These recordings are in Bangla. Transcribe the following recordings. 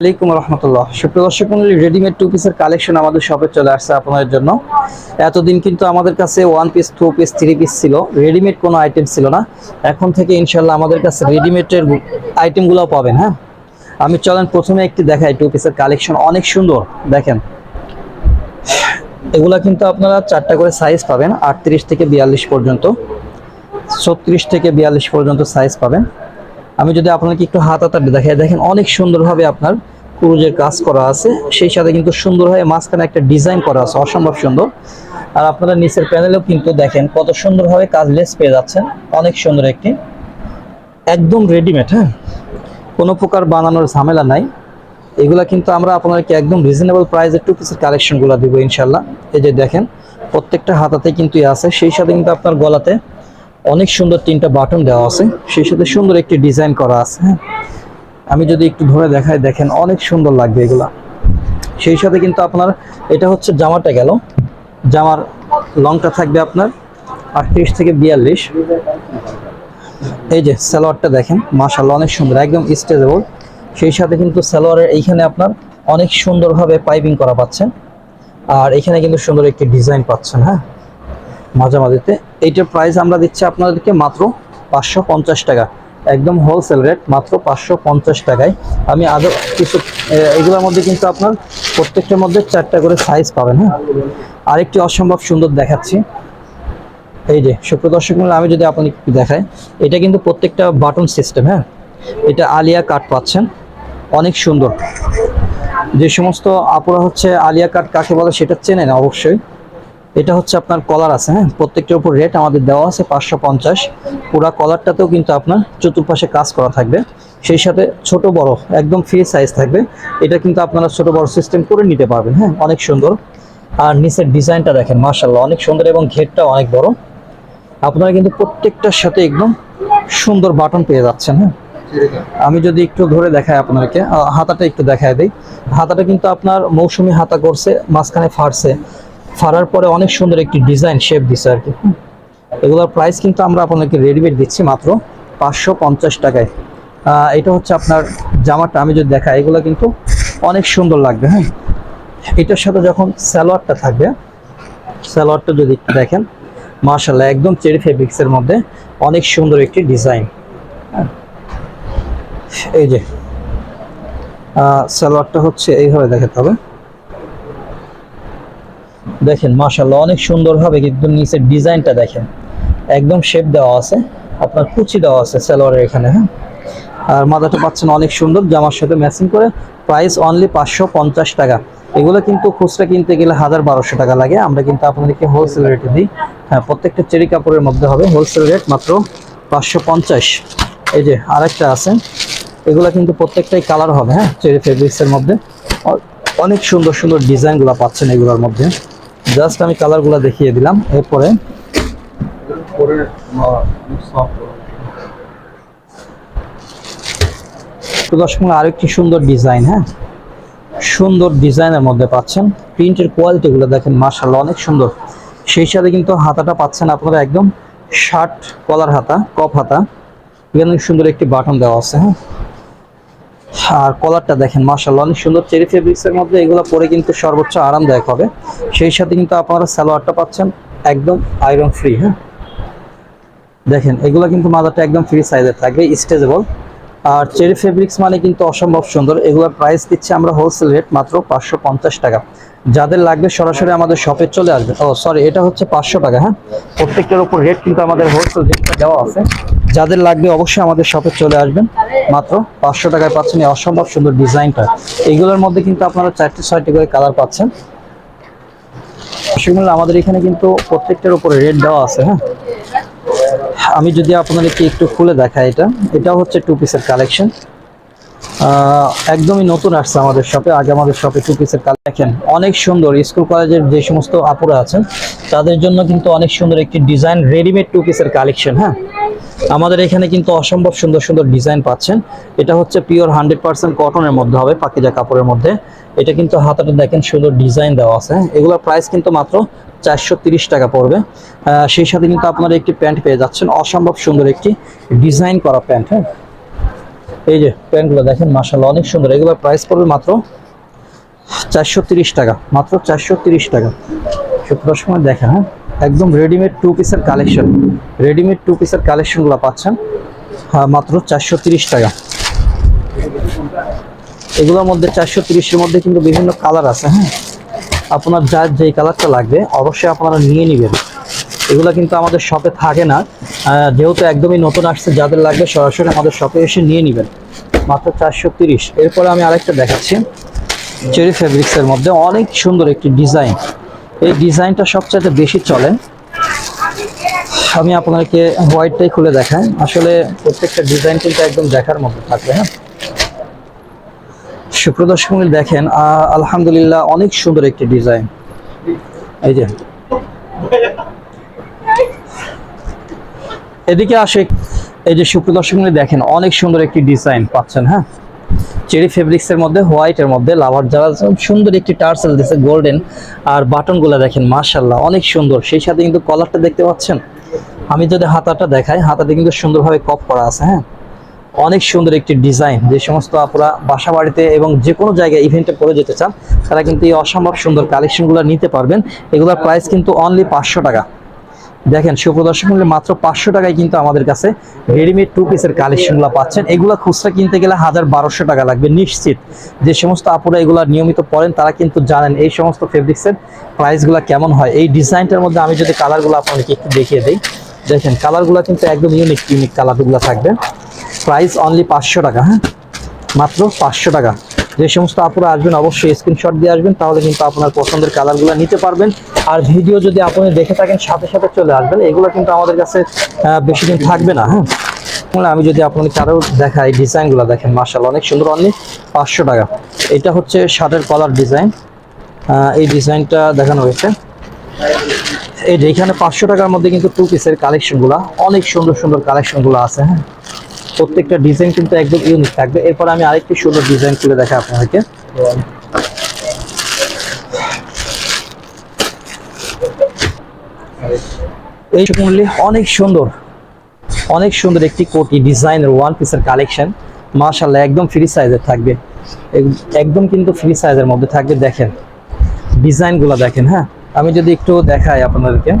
আলাইকুম রহমতুল্লাহ। সুপ্রিয় দর্শক মন্ডলী রেডিমেড টু পিসের কালেকশন আমাদের শপে চলে আসছে আপনাদের জন্য। এতদিন কিন্তু আমাদের কাছে one piece two piece three piece ছিল। রেডিমেড কোনো আইটেম ছিল না। এখন থেকে ইনশাল্লাহ আমাদের কাছে রেডিমেডের আইটেমগুলো পাবেন হ্যাঁ? আমি চলেন প্রথমে একটি দেখাই টু পিসের কালেকশন অনেক সুন্দর, দেখেন। এগুলা কিন্তু আপনারা চারটা করে সাইজ পাবেন, আটত্রিশ থেকে বিয়াল্লিশ পর্যন্ত, ছত্রিশ থেকে বিয়াল্লিশ পর্যন্ত সাইজ পাবেন। আমি যদি আপনাকে একটু হাত হাতার দেখাই, দেখেন অনেক সুন্দরভাবে আপনার কুরুজের কাজ করা আছে। সেই সাথে কিন্তু সুন্দরভাবে মাঝখানে একটা ডিজাইন করা আছে, অসম্ভব সুন্দর। আর আপনারা নিচের প্যানেলেও কিন্তু দেখেন কত সুন্দরভাবে কাজ লেস পেয়ে যাচ্ছেন, অনেক সুন্দর একটি। একদম রেডিমেড হ্যাঁ? কোনো প্রকার বানানোর ঝামেলা নাই। এগুলা কিন্তু আমরা আপনাদেরকে একদম রিজনেবল প্রাইসে টু পিসের কালেকশনগুলো দিব ইনশাল্লাহ এই যে দেখেন, প্রত্যেকটা হাতাতে কিন্তু আছে। সেই সাথে কিন্তু আপনার গলাতে অনেক সুন্দর তিনটা বাটন দেওয়া আছে। সেই সাথে সুন্দর একটি ডিজাইন করা আছে হ্যাঁ। আমি যদি একটু ধরে দেখাই, দেখেন অনেক সুন্দর লাগবে এগুলা। সেই সাথে কিন্তু আপনার, এটা হচ্ছে জামাটা গেল। জামার লংটা থাকবে আপনার আটত্রিশ থেকে বিয়াল্লিশ। এই যে সালোয়ারটা দেখেন মাশাল্লাহ অনেক সুন্দর, একদম স্টেজেবল। সেই সাথে কিন্তু সালোয়ারের এইখানে আপনার অনেক সুন্দরভাবে পাইপিং করা পাচ্ছেন। আর এখানে কিন্তু সুন্দর একটি ডিজাইন পাচ্ছেন হ্যাঁ। মাঝামাঝিতে। এইটার প্রাইস আমরা দিচ্ছি আপনাদেরকে মাত্র পাঁচশো পঞ্চাশ টাকা। একদম হোলসেল রেট মাত্র পাঁচশো পঞ্চাশ টাকায়। আমি আরও কিছু এগুলোর মধ্যে কিন্তু আপনার প্রত্যেকটার মধ্যে চারটা করে সাইজ পাবেন হ্যাঁ? আরেকটি অসম্ভব সুন্দর দেখাচ্ছি। এই যে, সুপ্রিয় দর্শক মূল্য আমি যদি আপনাকে দেখাই। এটা কিন্তু প্রত্যেকটা বাটন সিস্টেম হ্যাঁ? এটা আলিয়া কাট পাচ্ছেন। অনেক সুন্দর। যে সমস্ত আপুরা হচ্ছে আলিয়া কাট কাকে বলে সেটা চেনেন অবশ্যই। এটা হচ্ছে আপনার কলার আছে হ্যাঁ? প্রত্যেকটার উপর রেট আমাদের দেওয়া আছে পাঁচশো পঞ্চাশ। পুরা কলারটাতেও কিন্তু আপনার চতুর্পাশে কাজ করা থাকবে। সেই সাথে ছোট বড়, একদম ফ্রি সাইজ থাকবে। এটা কিন্তু আপনারা ছোট বড় সিস্টেম করে নিতে পারবেন হ্যাঁ? অনেক সুন্দর। আর নিচের ডিজাইনটা দেখেন মার্শাল্লাহ অনেক সুন্দর এবং ঘেরটা অনেক বড়। আপনারা কিন্তু প্রত্যেকটার সাথে একদম সুন্দর বাটন পেয়ে যাচ্ছেন হ্যাঁ? আমি যদি একটু ধরে দেখাই আপনাকে হাতাটা একটু দেখায় দিই। হাতাটা কিন্তু আপনার মৌসুমি হাতা করছে, মাঝখানে ফাড়ছে ফাড়ার পরে অনেক সুন্দর একটি ডিজাইন শেপ দিছে আর কি। এগুলোর প্রাইস কিন্তু আমরা আপনাকে রেডিমেড দিচ্ছি মাত্র পাঁচশো পঞ্চাশ টাকায়। এটা হচ্ছে আপনার জামাটা আমি যদি দেখাই এগুলো কিন্তু অনেক সুন্দর লাগবে হ্যাঁ? এটার সাথে যখন সালোয়ারটা থাকবে সালোয়ারটা যদি দেখেন মার্শাল্লাহ একদম চেরি ফেব্রিক্সের মধ্যে অনেক সুন্দর একটি ডিজাইন এই যে আহ, সালোয়ারটা হচ্ছে এইভাবে দেখাতে হবে। দেখেন মাশাল্লাহ অনেক সুন্দরভাবে কিন্তু নিচের ডিজাইনটা দেখেন। একদম শেপ দেওয়া আছে, আপনার কুচি দেওয়া আছে সালোয়ারের এখানে হ্যাঁ? আর মাথাটা পাচ্ছেন অনেক সুন্দর, জামার সাথে ম্যাচিং করে প্রাইস অনলি পাঁচশো পঞ্চাশ টাকা। এগুলো কিন্তু খুচরা কিনতে গেলে হাজার বারোশো টাকা লাগে। আমরা কিন্তু আপনাদেরকে হোলসেল রেটে দিই। হ্যাঁ প্রত্যেকটা চেরি কাপড়ের মধ্যে হবে হোলসেল রেট মাত্র পাঁচশো পঞ্চাশ। এই যে আরেকটা আছে, এগুলো কিন্তু প্রত্যেকটাই কালার হবে হ্যাঁ? চেরি ফেব্রিক্সের মধ্যে। অনেক সুন্দর সুন্দর ডিজাইনগুলো পাচ্ছেন এগুলোর মধ্যে। জাস্ট আমি কালারগুলো দেখিয়ে দিলাম, এরপরে দর্শক আরেকটি সুন্দর ডিজাইন হ্যাঁ? সুন্দর ডিজাইনের মধ্যে পাচ্ছেন। প্রিন্টের কোয়ালিটিগুলো দেখেন মার্শাল্লাহ অনেক সুন্দর। সেই সাথে কিন্তু হাতাটা পাচ্ছেন আপনারা একদম শার্ট কলার হাতা কপ হাতা। এখানে সুন্দর একটি বাটন দেওয়া আছে হ্যাঁ? আর কলারটা দেখেন মার্শাল্লাহ অনেক সুন্দর চেরি ফেব্রিক্সের মধ্যে এগুলো পরে কিন্তু সর্বোচ্চ আরামদায়ক হবে। সেই সাথে কিন্তু আপনারা সালোয়ারটা পাচ্ছেন একদম আয়রন ফ্রি হ্যাঁ? দেখেন, এগুলো কিন্তু মাদারটা একদম ফ্রি সাইজের থাকবে স্ট্রেচেবল আর চেরি ফেব্রিক্স মানে কিন্তু অসম্ভব সুন্দর, এগুলোর প্রাইস দিচ্ছি আমরা হোলসেল রেট মাত্র পাঁচশো পঞ্চাশ টাকা। যাদের লাগবে সরাসরি আমাদের শপে চলে আসবে। ও সরি এটা হচ্ছে পাঁচশো টাকা হ্যাঁ? প্রত্যেকটার উপর রেট কিন্তু আমাদের হোলসেল রেটটা দেওয়া আছে। যাদের লাগবে অবশ্যই আমাদের শপে চলে আসবেন। মাত্র পাঁচশো টাকায় পাচ্ছেন এই অসম্ভব সুন্দর ডিজাইনটা। এইগুলোর মধ্যে কিন্তু আপনারা চারটে, ছয়টি করে কালার পাচ্ছেন। সেগুলো আমাদের এখানে কিন্তু প্রত্যেকটার উপরে রেট দেওয়া আছে হ্যাঁ? আমি যদি আপনাদেরকে একটু খুলে দেখাই এটা এটা হচ্ছে টু পিসের কালেকশন একদমই নতুন আসছে আমাদের শপে আগে আমাদের শপে টু পিসের কালেকশন অনেক সুন্দর। স্কুল, কলেজের যে সমস্ত আপুরা আছেন, তাদের জন্য কিন্তু অনেক সুন্দর একটি ডিজাইন রেডিমেড টু পিসের কালেকশন হ্যাঁ? আমাদের এখানে কিন্তু অসম্ভব সুন্দর সুন্দর ডিজাইন পাচ্ছেন। এটা হচ্ছে পিওর হান্ড্রেড পার্সেন্ট কটনের মধ্যে হবে, পাকিজা কাপড়ের মধ্যে। এটা কিন্তু হাতাটা দেখেন সুন্দর ডিজাইন দেওয়া আছে? এগুলোর প্রাইস কিন্তু মাত্র চারশো টাকা পড়বে। সেই সাথে কিন্তু আপনারা একটি প্যান্ট পেয়ে যাচ্ছেন, অসম্ভব সুন্দর একটি ডিজাইন করা প্যান্ট হ্যাঁ। এই যে প্যান্টগুলো দেখেন মাসাল্লাহ অনেক সুন্দর। এগুলোর প্রাইস পড়বে মাত্র চারশো টাকা, মাত্র চারশো টাকা। সত্তর সময় দেখেন হ্যাঁ। একদম রেডিমেড টু পিসের কালেকশন রেডিমেড টু পিসের কালেকশনগুলো পাচ্ছেন হ্যাঁ মাত্র চারশো টাকা। এগুলোর মধ্যে চারশো তিরিশের মধ্যে কিন্তু বিভিন্ন কালার আছে হ্যাঁ। আপনার যার যেই কালারটা লাগবে, অবশ্যই আপনারা নিয়ে নেবেন। এগুলো কিন্তু আমাদের শপে থাকে না। যেহেতু একদমই নতুন আসছে, যাদের লাগবে সরাসরি আমাদের শপে এসে নিয়ে নেবেন। মাত্র চারশো তিরিশ। এরপরে আমি আরেকটা দেখাচ্ছি। চেরি ফেব্রিক্সের মধ্যে অনেক সুন্দর একটি ডিজাইন এই ডিজাইনটা সবচাইতে বেশি চলে। আমি আপনাকে হোয়াইটটাই খুলে দেখাই। আসলে প্রত্যেকটা ডিজাইন কিন্তু একদম দেখার মধ্যে থাকবে হ্যাঁ? সুপ্রদর্শক দেখেন আলহামদুলিল্লাহ অনেক সুন্দর একটি ডিজাইন। এই যে। এদিকে আসে, এই যে সুপ্রদর্শক দেখেন, অনেক সুন্দর একটি ডিজাইন পাচ্ছেন হ্যাঁ? চেরি ফেব্রিক্সের মধ্যে, হোয়াইটের মধ্যে, লাভার যারা সুন্দর একটি টার্সেল দিয়েছে গোল্ডেন, আর বাটনগুলো দেখেন মাশাল্লাহ অনেক সুন্দর। সেই সাথে কিন্তু কলারটা দেখতে পাচ্ছেন? আমি যদি হাতাটা দেখাই হাতাতে কিন্তু সুন্দরভাবে কপ করা আছে হ্যাঁ? অনেক সুন্দর একটি ডিজাইন। যে সমস্ত আপনারা বাসা বাড়িতে এবং যে কোনো জায়গায় ইভেন্টে করে যেতে চান, তারা কিন্তু এই অসম্ভব সুন্দর কালেকশনগুলো নিতে পারবেন। এগুলোর প্রাইস কিন্তু অনলি পাঁচশো টাকা। দেখেন, সুপ্রদর্শক মূল্যে মাত্র পাঁচশো টাকায় কিন্তু আমাদের কাছে রেডিমেড টু পিসের কালেকশনগুলো পাচ্ছেন। এগুলো খুচরা কিনতে গেলে হাজার বারোশো টাকা লাগবে নিশ্চিত। যে সমস্ত আপুরা এগুলো নিয়মিত পড়েন তারা কিন্তু জানেন এই সমস্ত ফেব্রিক্সের প্রাইসগুলো কেমন হয়। এই ডিজাইনটার মধ্যে আমি যদি কালারগুলো আপনাদেরকে একটু দেখিয়ে দিই। দেখেন কালারগুলো কিন্তু একদম ইউনিক ইউনিক কালারগুলো থাকবে। প্রাইস অনলি পাঁচশো টাকা হ্যাঁ? মাত্র পাঁচশো টাকা। যে সমস্ত আপুরা আসবেন, অবশ্যই স্ক্রিনশট দিয়ে আসবেন, তাহলে কিন্তু আপনার পছন্দের কালারগুলো নিতে পারবেন। আর ভিডিও যদি আপনি দেখে থাকেন, সাথে সাথে চলে আসবেন। এগুলো কিন্তু আমাদের কাছে বেশি দিন থাকবে না হ্যাঁ? আমি যদি আপনাকে আরও দেখাই ডিজাইনগুলো দেখেন মার্শাল অনেক সুন্দর, অনলি পাঁচশো টাকা। এটা হচ্ছে শার্টের কলার ডিজাইন এই ডিজাইনটা দেখানো হয়েছে। এই যে এখানে পাঁচশো টাকার মধ্যে কিন্তু টু পিসের কালেকশনগুলো অনেক সুন্দর সুন্দর কালেকশনগুলো আছে হ্যাঁ? প্রত্যেকটা ডিজাইন কিন্তু একদম ইউনিক থাকবে। এরপর আমি আরেকটি সুন্দর ডিজাইন তুলে দেখাই আপনাদেরকে। এই মূল্যে অনেক সুন্দর। অনেক সুন্দর একটি কোটি ডিজাইনের ওয়ান পিসের কালেকশন মাশাল্লাহ একদম ফ্রি সাইজের থাকবে। একদম কিন্তু ফ্রি সাইজের মধ্যে থাকবে, দেখেন। ডিজাইনগুলো দেখেন হ্যাঁ? আমি যদি একটু দেখাই আপনাদেরকে।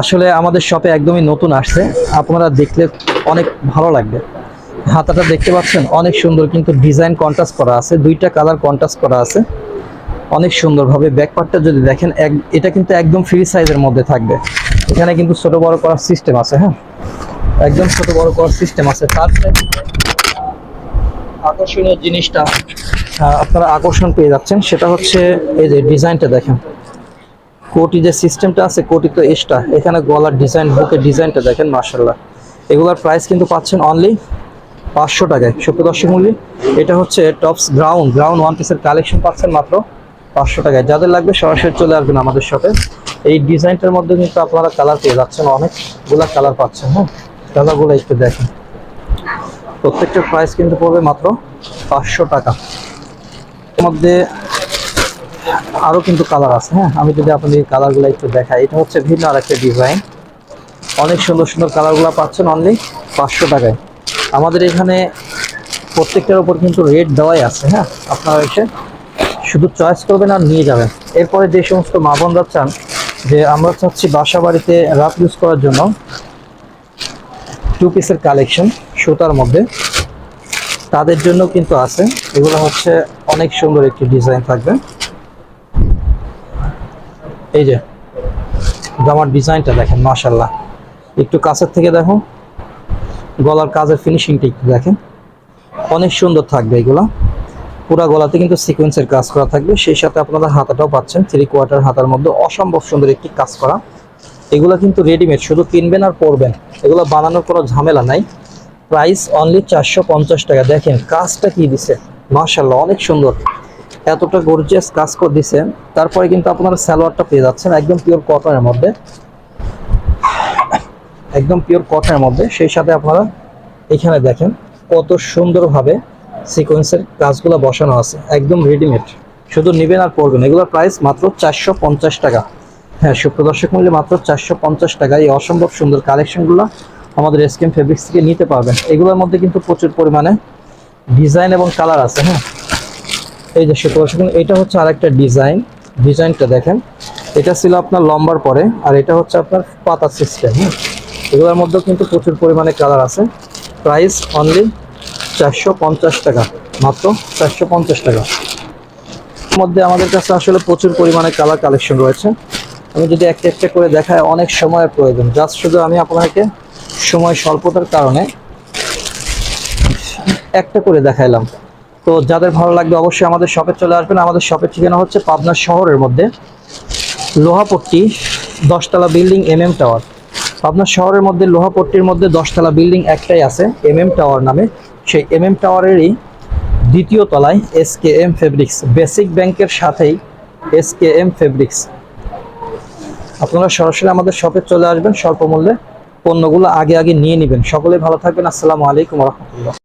আসলে আমাদের শপে একদমই নতুন আসছে। আপনারা দেখলে অনেক ভালো লাগবে। হাতাটা দেখতে পাচ্ছেন? অনেক সুন্দর কিন্তু ডিজাইন কন্ট্রাস্ট করা আছে। দুইটা কালার কন্ট্রাস্ট করা আছে। অনেক সুন্দরভাবে ব্যাকপার্টটা যদি দেখেন, এক এটা কিন্তু একদম ফ্রি সাইজের মধ্যে থাকবে। এখানে কিন্তু ছোট বড় করার সিস্টেম আছে হ্যাঁ? একদম ছোট বড় করার সিস্টেম আছে। তারপরে আকর্ষণীয় জিনিসটা আপনারা আকর্ষণ পেয়ে যাচ্ছেন, সেটা হচ্ছে এই যে ডিজাইনটা দেখেন। কোটি যে সিস্টেমটা আছে, কোটি তো এক্সট্রা এখানে গলার ডিজাইন বুকের ডিজাইনটা দেখেন মার্শাল্লাহ এগুলোর প্রাইস কিন্তু পাচ্ছেন অনলি পাঁচশো টাকায়। সুপ্রিয় দর্শক মূল্য এটা হচ্ছে টপস গ্রাউন্ড গ্রাউন্ড ওয়ান পিসের কালেকশন পাচ্ছেন মাত্র পাঁচশো টাকায়। যাদের লাগবে সরাসরি চলে আসবেন আমাদের শপে এই ডিজাইনটার মধ্যে কিন্তু আপনারা কালার পেয়ে যাচ্ছেন, অনেকগুলা কালার পাচ্ছেন হ্যাঁ? কালারগুলো একটু দেখেন। প্রত্যেকটা প্রাইস কিন্তু পড়বে মাত্র পাঁচশো টাকা। মধ্যে আরও কিন্তু কালার আছে হ্যাঁ? আমি যদি আপনাদের কালারগুলো একটু দেখাই, এটা হচ্ছে ভিন্ন আর একটা ডিজাইন অনেক সুন্দর সুন্দর কালারগুলো পাচ্ছেন অনলি পাঁচশো টাকায়। আমাদের এখানে প্রত্যেকটার উপর কিন্তু রেট দেওয়াই আছে হ্যাঁ? আপনারা এসে শুধু চয়েস করবেন আর নিয়ে যাবেন। এরপরে যে সমস্ত মা বোনরা চান যে আমরা চাচ্ছি বাসা বাড়িতে রাত ইউজ করার জন্য টু পিসের কালেকশন সুতার মধ্যে। তাদের জন্য কিন্তু আছে। এগুলো হচ্ছে অনেক সুন্দর একটি ডিজাইন থাকবে। এই যে, জামার ডিজাইনটা দেখেন মাশাল্লাহ একটু কাছের থেকে দেখো। গলার কাজের ফিনিশিংটা একটু দেখেন। অনেক সুন্দর থাকবে এগুলো। পুরা গলাতে কিন্তু সিকোয়েন্সের কাজ করা থাকবে। সেই সাথে আপনারা হাতাটাও পাচ্ছেন থ্রি কোয়ার্টার হাতার মধ্যে। অসম্ভব সুন্দর একটি কাজ করা। এগুলো কিন্তু রেডিমেড শুধু কিনবেন আর পরবেন। এগুলো বানানোর কোনো ঝামেলা নাই। প্রাইস অনলি চারশো পঞ্চাশ টাকা। দেখেন, কাজটা কি দিছে? মাশাল্লাহ অনেক সুন্দর। এতটা গর্জিয়াস কাজ করে দিছে। তারপরে কিন্তু আপনারা স্যালোয়ারটা পেয়ে যাচ্ছেন একদম পিওর কটনের মধ্যে। একদম পিওর কটনের মধ্যে। সেই সাথে আপনারা এখানে দেখেন কত সুন্দরভাবে সিকোয়েন্সের কাজগুলো বসানো আছে। একদম রেডিমেড শুধু নেবেন আর পরবেন। এগুলোর প্রাইস মাত্র চারশো পঞ্চাশ টাকা। হ্যাঁ সুপ্রদর্শক মূল্যে মাত্র চারশো পঞ্চাশ টাকা। এই অসম্ভব সুন্দর কালেকশনগুলো আমাদের এসকেম ফেব্রিক্স থেকে নিতে পারবেন। এগুলোর মধ্যে কিন্তু প্রচুর পরিমাণে ডিজাইন এবং কালার আছে হ্যাঁ? এই যে শুকুন এটা হচ্ছে আরেকটা ডিজাইন ডিজাইনটা দেখেন। এটা ছিল আপনার লম্বার পরে, আর এটা হচ্ছে আপনার পাতা সিস্টেম হ্যাঁ? এগুলোর মধ্যেও কিন্তু প্রচুর পরিমাণে কালার আছে। প্রাইস অনলি চারশো পঞ্চাশ টাকা, মাত্র চারশো পঞ্চাশ টাকা। মধ্যে আমাদের কাছে আসলে প্রচুর পরিমাণে কালার কালেকশন রয়েছে। আমি যদি একটা একটা করে দেখায় অনেক সময়ের প্রয়োজন। জাস্ট শুধু আমি আপনাকে সময় স্বল্পতার কারণে একটা করে দেখাইলাম। তো যাদের ভালো লাগবে অবশ্যই আমাদের শপে চলে আসবেন। আমাদের শপের ঠিকানা হচ্ছে পাবনা শহরের মধ্যে লোহাপট্টি দশতলা building M M tower Pabna শহরের মধ্যে লোহাপট্টির মধ্যে দশতলা বিল্ডিং একটাই আছে এম এম টাওয়ার নামে। সেই এম এম টাওয়ারেরই দ্বিতীয় তলায় S K M fabrics basic ব্যাংকের সাথেই এস কে এম ফেব্রিক্স আপনারা সরাসরি আমাদের শপে চলে আসবেন, স্বল্প মূল্যে। পণ্যগুলো আগে আগে নিয়ে নেবেন। সকলে ভালো থাকবেন। আসসালামু আলাইকুম রহমতুল্লাহ।